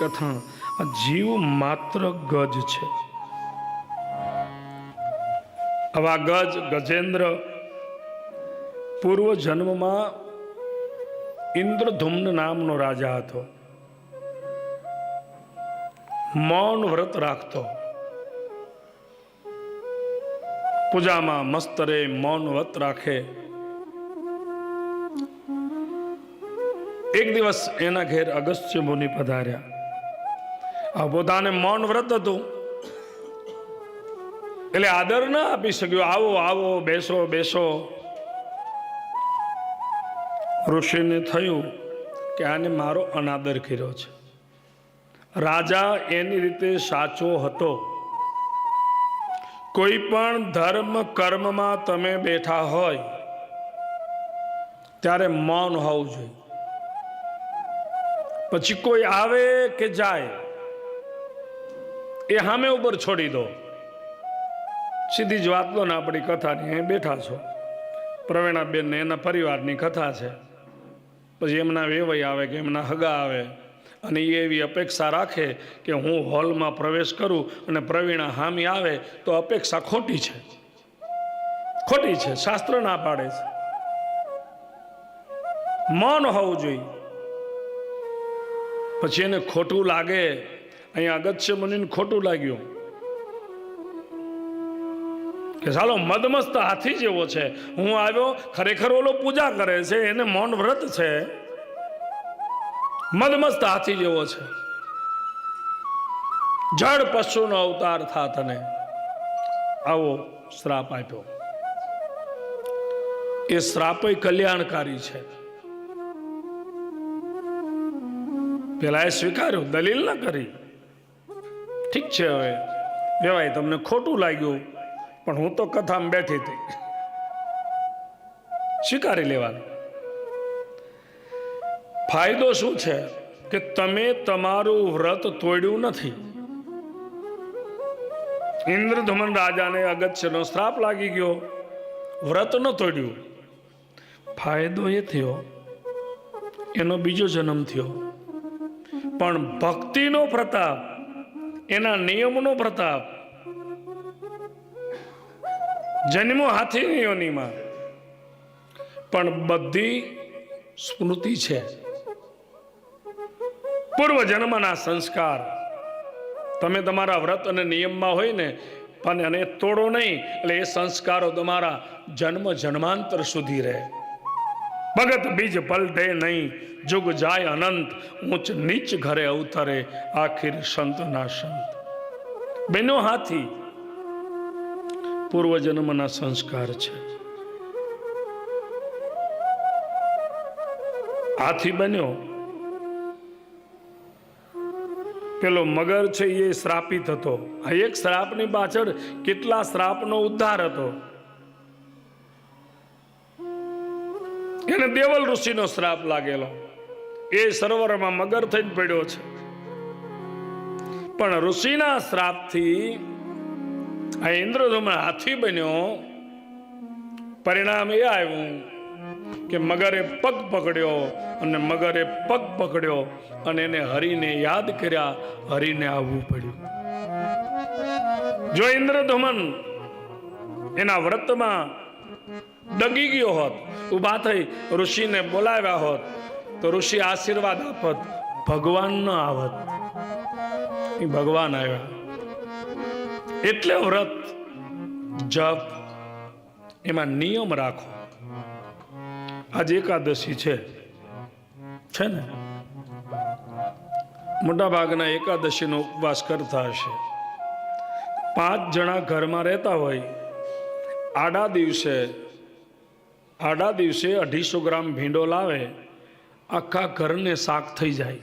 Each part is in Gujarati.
કથા જીવ માત્ર ગજ છે. આવા ગજ ગજેન્દ્ર પૂર્વ જન્મમાં ઇન્દ્રધુમ્ન નામનો રાજા હતો. મૌન વ્રત રાખતો. પૂજામાં મસ્ત રે મૌન વ્રત રાખે. એક દિવસ એના ઘેર અગસ્ત્ય મુનિ પધાર્યા. પોતાને મૌન વ્રત હતું. એટલે આદર ના આપી શક્યો, આવો આવો, બેસો બેસો. ઋષિને થયું કે આને મારો અનાદર કર્યો છે. રાજા એની રીતે સાચો હતો. કોઈ પણ ધર્મ કર્મમાં તમે બેઠા હોય, ત્યારે મૌન હોવું જોઈએ. પછી કોઈ આવે કે જાય એ સામે ઉપર છોડી દો. સીધી જ વાત લો ને આપણી કથાની અહીં બેઠા છો. પ્રવીણાબેનને એના પરિવારની કથા છે. પછી એમના વેવાઈ આવે કે એમના હગા આવે. અને એ એવી અપેક્ષા રાખે કે હું હોલમાં પ્રવેશ કરું અને પ્રવીણા હામી આવે તો અપેક્ષા ખોટી છે. ખોટી છે. શાસ્ત્ર ના પાડે છે. મૌન હોવું જોઈએ. પછી એને ખોટું લાગે અહીંયા અગત્ય મુનિને ખોટું લાગ્યું. કે ચાલો, મદમસ્ત હાથી જેવો છે. હું આવ્યો, ખરેખર ઓલો પૂજા કરે છે, એને મૌન વ્રત છે. મદમસ્ત હાથી જેવો છે. જળ પશુનો અવતાર થા તને. આવો શ્રાપ આપ્યો. એ શ્રાપ કલ્યાણકારી છે. પેલા એ સ્વીકાર્યું, દલીલ ન કરી. ઠીક છે હવે. વેવાય તમને ખોટું લાગ્યું, પણ હું તો કથામાં બેઠી હતી. સ્વીકારી લેવાનું. ફાયદો શું છે કે તમે તમારું વ્રત તોડ્યું નથી? ઇન્દ્રધમન રાજાને અગત્યનો શ્રાપ લાગી ગયો. વ્રત ન તોડ્યું. ફાયદો એ થયો, એનો બીજો જન્મ થયો. પણ ભક્તિનો પ્રતાપ એના નિયમનો પ્રતાપ. જન્મો હાથીની યોનીમાં પણ બધી સ્મૃતિ છે. પૂર્વ જન્મના સંસ્કાર. તમે તમારા વ્રત અને નિયમમાં હોય ને, પણ એને તોડો નહીં, એટલે એ સંસ્કારો તમારા જન્મ જન્માંતર સુધી રહે. ભગત બીજ પલટે નહીં, જુગ જાય અનંત, ઊંચ નીચ ઘરે અવતરે, આખિર સંત ના સંત. બેનો હાથી, પૂર્વજન્મના સંસ્કાર છે. હાથી બન્યો. પેલો મગર છે એ શ્રાપિત હતો. આ એક શ્રાપની પાછળ કેટલા શ્રાપનો ઉદ્ધાર હતો. એને દેવલ ઋષિનો શ્રાપ લાગેલો. એ સરોવરમાં મગર થઈને પડ્યો છે. પણ ઋષિના શ્રાપથી આ ઇન્દ્રધુમ્ન હાથી બન્યો. પરિણામ એ આવ્યું કે મગરે પગ પકડ્યો અને મગરે પગ પકડ્યો અને એને હરીને યાદ કર્યા, હરીને આવવું પડ્યું. જો ઇન્દ્રધુમન એના વ્રતમાં ડગી ગયો હોત, ઊભા થઈ ઋષિને બોલાવ્યા હોત, તો ઋષિ આશીર્વાદ આપત, ભગવાન ન આવત. એ ભગવાન આવ્યા. એટલે વ્રત, જપ, એમાં નિયમ રાખો. આજે એકાદશી છે. છે ને? મોટા ભાગના એકાદશીનો ઉપવાસ કરતા હશે. પાંચ જણા ઘરમાં રહેતા હોય આડા દિવસે આડા દિવસે અઢીસો ગ્રામ ભીંડો લાવે, આખા ઘરને શાક થઈ જાય.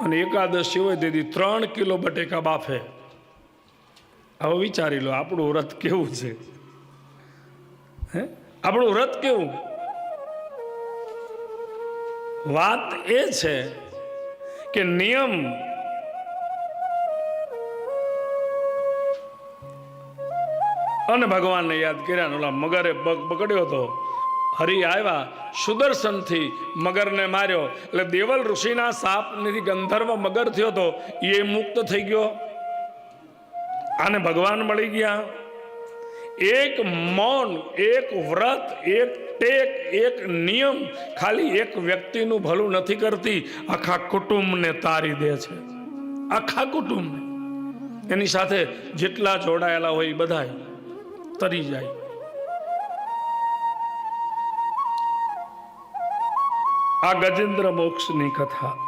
અને એકાદશી હોય તેથી ત્રણ કિલો બટેકા બાફે. હવે વિચારી લો, આપણું વ્રત કેવું છે? હે? આપણું વ્રત કેવું? વાત એ છે કે નિયમ અને ભગવાનને યાદ કર્યા ઓલા મગરે બગ પકડ્યો હતો. હરિ આવ્યા, સુદર્શનથી મગરને માર્યો. એટલે દેવલ ઋષિના સાપની ગંધર્વ મગર થયો તો એ મુક્ત થઈ ગયો. આને ભગવાન મળી ગયા. એક મૌન, એક વ્રત, એક ટેક, એક નિયમ, ખાલી એક વ્યક્તિનું ભલું નથી કરતી. આખા કુટુંબને તારી દે છે. આખા કુટુંબને. એની સાથે જેટલા જોડાયેલા હોય બધા તરી જાય. આ ગજેન્દ્ર મોક્ષની કથા.